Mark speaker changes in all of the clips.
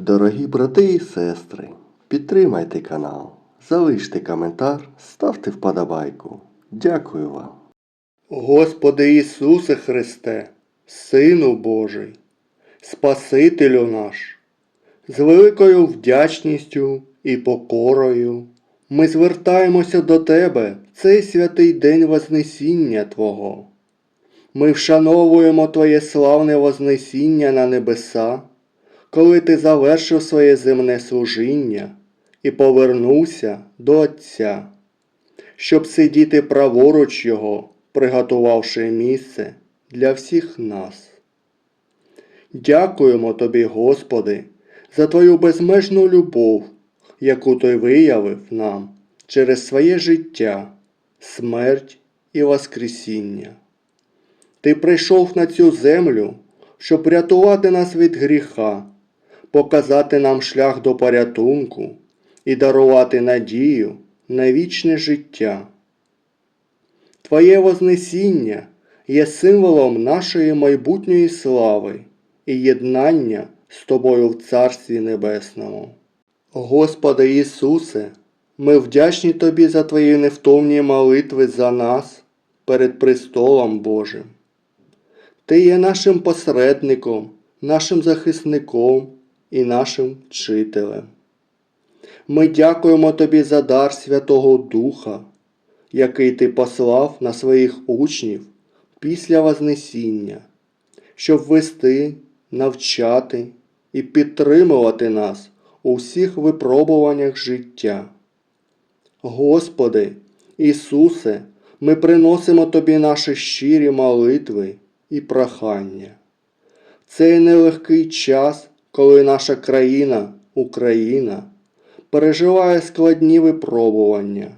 Speaker 1: Дорогі брати і сестри, підтримайте канал, залиште коментар, ставте вподобайку. Дякую вам.
Speaker 2: Господи Ісусе Христе, Сину Божий, Спасителю наш, з великою вдячністю і покорою ми звертаємося до Тебе в цей святий день Вознесіння Твого. Ми вшановуємо Твоє славне Вознесіння на небеса, коли Ти завершив своє земне служіння і повернувся до Отця щоб сидіти праворуч Його, приготувавши місце для всіх нас. Дякуємо Тобі, Господи, за Твою безмежну любов, яку Ти виявив нам через своє життя, смерть і Воскресіння. Ти прийшов на цю землю, щоб рятувати нас від гріха, показати нам шлях до порятунку і дарувати надію на вічне життя. Твоє Вознесіння є символом нашої майбутньої слави і єднання з Тобою в Царстві Небесному. Господи Ісусе, ми вдячні Тобі за Твої невтомні молитви за нас перед престолом Божим. Ти є нашим посередником, нашим захисником і нашим вчителем. Ми дякуємо Тобі за дар Святого Духа, який Ти послав на своїх учнів після Вознесіння, щоб вести, навчати і підтримувати нас у всіх випробуваннях життя. Господи, Ісусе, ми приносимо Тобі наші щирі молитви і прохання. Цей нелегкий час, коли наша країна, Україна, переживає складні випробування.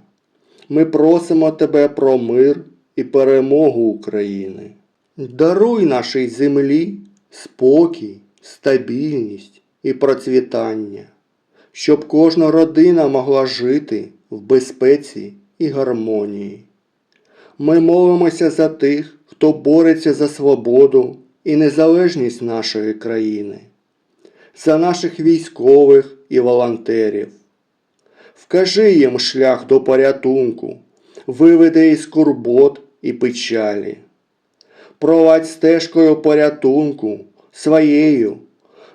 Speaker 2: Ми просимо Тебе про мир і перемогу України. Даруй нашій землі спокій, стабільність і процвітання, щоб кожна родина могла жити в безпеці і гармонії. Ми молимося за тих, хто бореться за свободу і незалежність нашої країни, за наших військових і волонтерів. Вкажи їм шлях до порятунку, виведи із скорбот і печалі. Провадь стежкою порятунку своєю,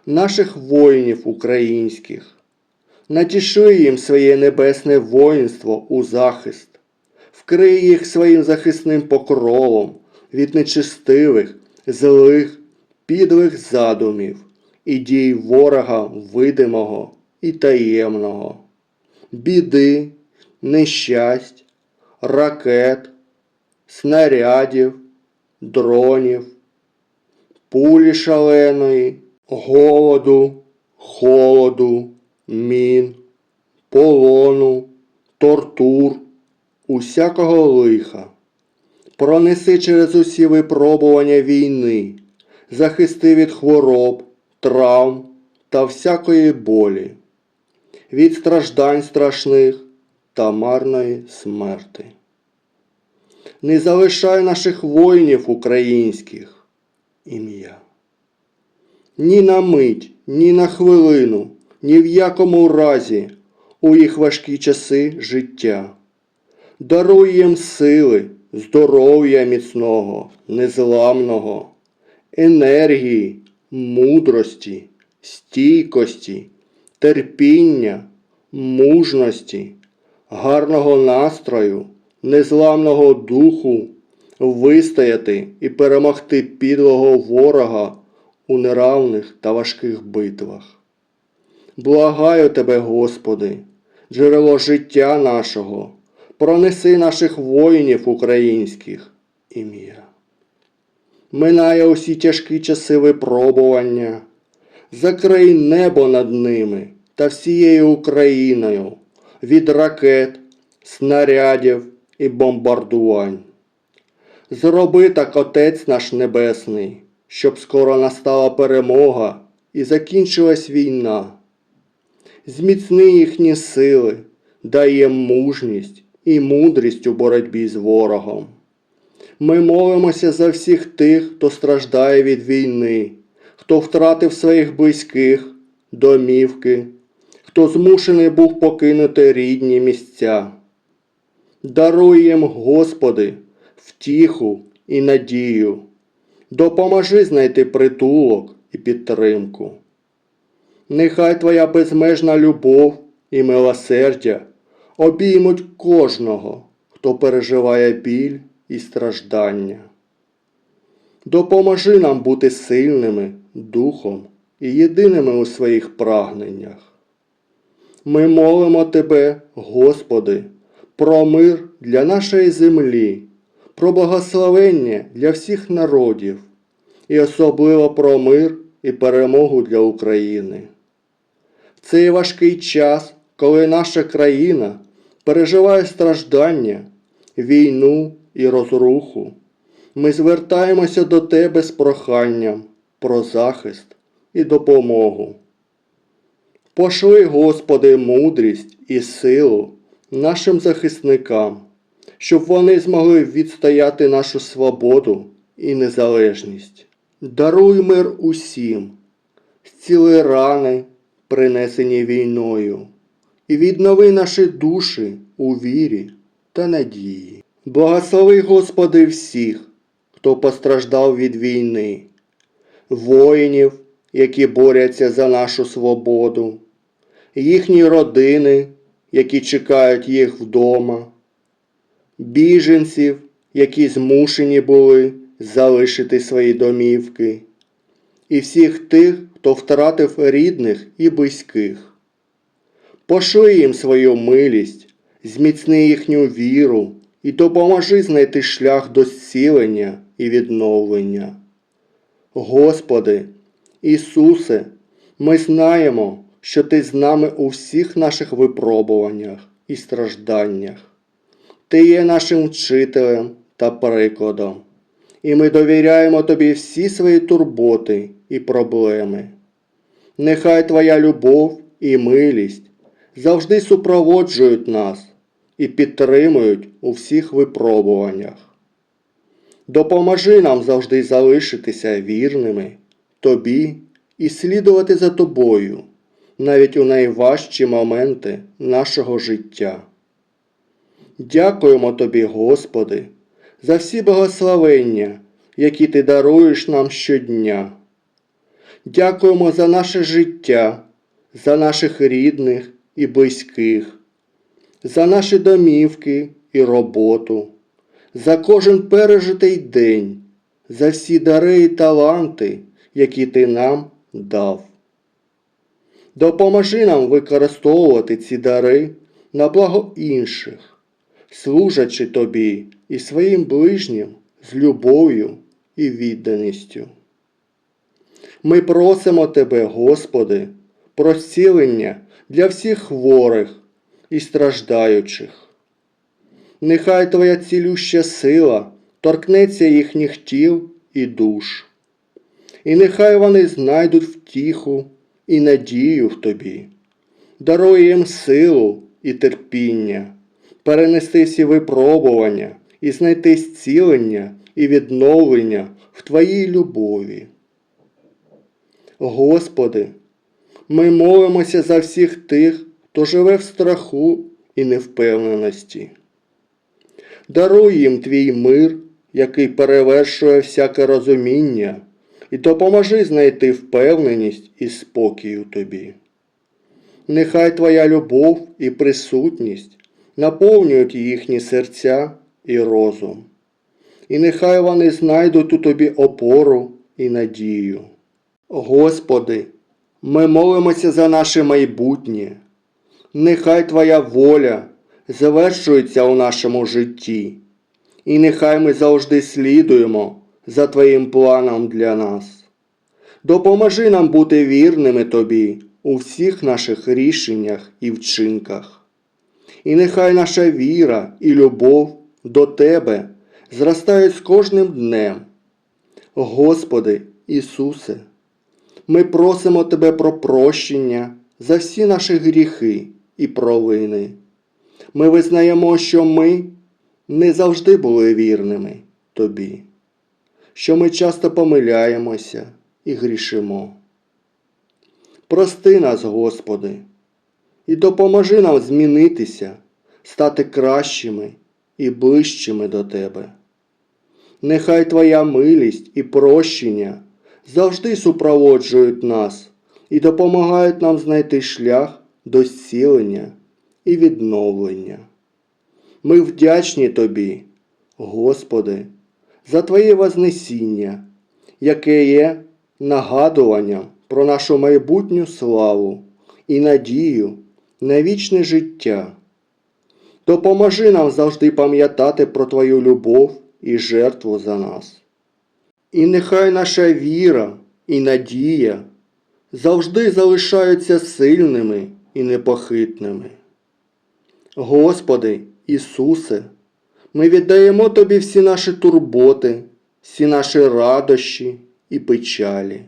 Speaker 2: наших воїнів українських. Натіши їм своє небесне воїнство у захист, вкрий їх своїм захисним покровом від нечистивих, злих, підлих задумів і дій ворога видимого і таємного біди, нещасть, ракет, снарядів, дронів, пулі шаленої, голоду, холоду, мін, полону, тортур, усякого лиха. Пронеси через усі випробування війни, захисти від хвороб, травм та всякої болі від страждань страшних та марної смерти. Не залишай наших воїнів українських ім'я. Ні на мить, ні на хвилину, ні в якому разі у їх важкі часи життя. Даруй їм сили, здоров'я міцного, незламного, енергії, мудрості, стійкості терпіння, мужності, гарного настрою, незламного духу, вистояти і перемогти підлого ворога у неравних та важких битвах. Благаю тебе, Господи, джерело життя нашого, пронеси наших воїнів українських ім'я. Минає усі тяжкі часи випробування закрий небо над ними та всією Україною від ракет, снарядів і бомбардувань. Зроби так Отець наш Небесний, щоб скоро настала перемога і закінчилась війна. Зміцни їхні сили, дай їм мужність і мудрість у боротьбі з ворогом. Ми молимося за всіх тих, хто страждає від війни хто втратив своїх близьких домівки, хто змушений був покинути рідні місця. Даруй їм, Господи, втіху і надію. Допоможи знайти притулок і підтримку. Нехай Твоя безмежна любов і милосердя обіймуть кожного, хто переживає біль і страждання. Допоможи нам бути сильними духом і єдиними у своїх прагненнях. Ми молимо Тебе, Господи, про мир для нашої землі, про благословення для всіх народів і особливо про мир і перемогу для України. В цей важкий час, коли наша країна переживає страждання, війну і розруху, ми звертаємося до Тебе з проханням про захист і допомогу. Пошли, Господи, мудрість і силу нашим захисникам, щоб вони змогли відстояти нашу свободу і незалежність. Даруй мир усім, зціли рани, принесені війною, і віднови наші душі у вірі та надії. Благослови, Господи, всіх, хто постраждав від війни, воїнів, які борються за нашу свободу, їхні родини, які чекають їх вдома, біженців, які змушені були залишити свої домівки, і всіх тих, хто втратив рідних і близьких. Пошли їм свою милість, зміцни їхню віру і допоможи знайти шлях до зцілення і відновлення. Господи, Ісусе, ми знаємо, що Ти з нами у всіх наших випробуваннях і стражданнях. Ти є нашим вчителем та прикладом, і ми довіряємо Тобі всі свої турботи і проблеми. Нехай Твоя любов і милість завжди супроводжують нас і підтримують у всіх випробуваннях. Допоможи нам завжди залишитися вірними Тобі і слідувати за Тобою навіть у найважчі моменти нашого життя. Дякуємо Тобі, Господи, за всі благословення, які Ти даруєш нам щодня. Дякуємо за наше життя, за наших рідних і близьких, за наші домівки і роботу, за кожен пережитий день, за всі дари і таланти, які Ти нам дав. Допоможи нам використовувати ці дари на благо інших, служачи Тобі і своїм ближнім з любов'ю і відданістю. Ми просимо Тебе, Господи, про зцілення для всіх хворих і страждаючих. Нехай Твоя цілюща сила торкнеться їхніх тіл і душ, і нехай вони знайдуть втіху і надію в Тобі. Даруй їм силу і терпіння, перенести всі випробування і знайти зцілення і відновлення в Твоїй любові. Господи, ми молимося за всіх тих, хто живе в страху і невпевненості. Даруй їм твій мир, який перевершує всяке розуміння, і допоможи знайти впевненість і спокій у тобі. Нехай Твоя любов і присутність наповнюють їхні серця і розум, і нехай вони знайдуть у тобі опору і надію. Господи, ми молимося за наше майбутнє. Нехай Твоя воля завершується у нашому житті, і нехай ми завжди слідуємо за Твоїм планом для нас. Допоможи нам бути вірними Тобі у всіх наших рішеннях і вчинках. І нехай наша віра і любов до Тебе зростають з кожним днем. Господи Ісусе, ми просимо Тебе про прощення за всі наші гріхи і провини. Ми визнаємо, що ми не завжди були вірними Тобі, що ми часто помиляємося і грішимо. Прости нас, Господи, і допоможи нам змінитися, стати кращими і ближчими до Тебе. Нехай Твоя милість і прощення завжди супроводжують нас і допомагають нам знайти шлях до зцілення і відновлення. Ми вдячні Тобі, Господи, за Твоє Вознесіння, яке є нагадуванням про нашу майбутню славу і надію на вічне життя. Допоможи нам завжди пам'ятати про Твою любов і жертву за нас. І нехай наша віра і надія завжди залишаються сильними і непохитними. Господи Ісусе, ми віддаємо Тобі всі наші турботи, всі наші радощі і печалі,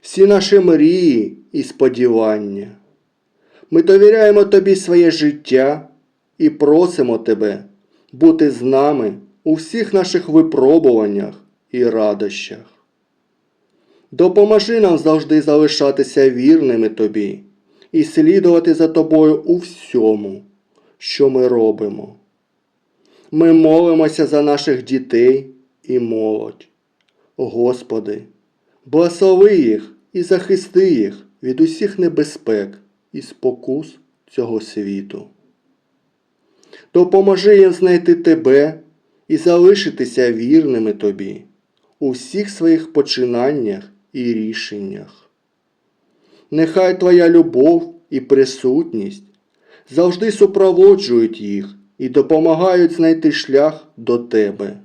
Speaker 2: всі наші мрії і сподівання. Ми довіряємо Тобі своє життя і просимо Тебе бути з нами у всіх наших випробуваннях і радощах. Допоможи нам завжди залишатися вірними Тобі і слідувати за Тобою у всьому, що ми робимо. Ми молимося за наших дітей і молодь. Господи, благослови їх і захисти їх від усіх небезпек і спокус цього світу. Допоможи їм знайти Тебе і залишитися вірними Тобі у всіх своїх починаннях і рішеннях. Нехай Твоя любов і присутність завжди супроводжують їх і допомагають знайти шлях до Тебе.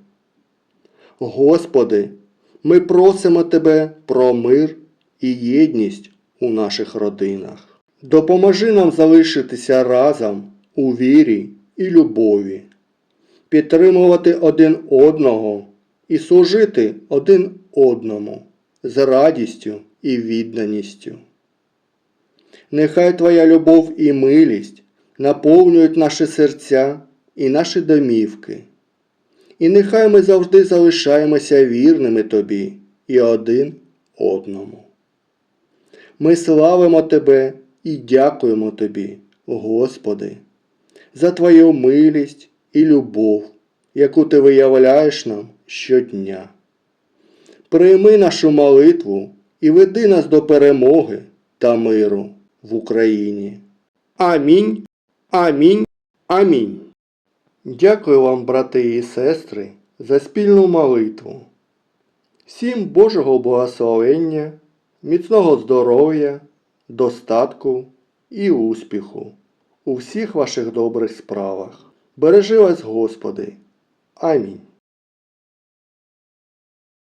Speaker 2: Господи, ми просимо Тебе про мир і єдність у наших родинах. Допоможи нам залишитися разом у вірі і любові, підтримувати один одного і служити один одному з радістю і відданістю. Нехай Твоя любов і милість наповнюють наші серця і наші домівки. І нехай ми завжди залишаємося вірними Тобі і один одному. Ми славимо Тебе і дякуємо Тобі, Господи, за Твою милість і любов, яку Ти виявляєш нам щодня. Прийми нашу молитву і веди нас до перемоги та миру в Україні. Амінь. Амінь. Амінь. Дякую вам, брати і сестри, за спільну молитву. Всім Божого благословення, міцного здоров'я, достатку і успіху у всіх ваших добрих справах. Бережи вас, Господи. Амінь.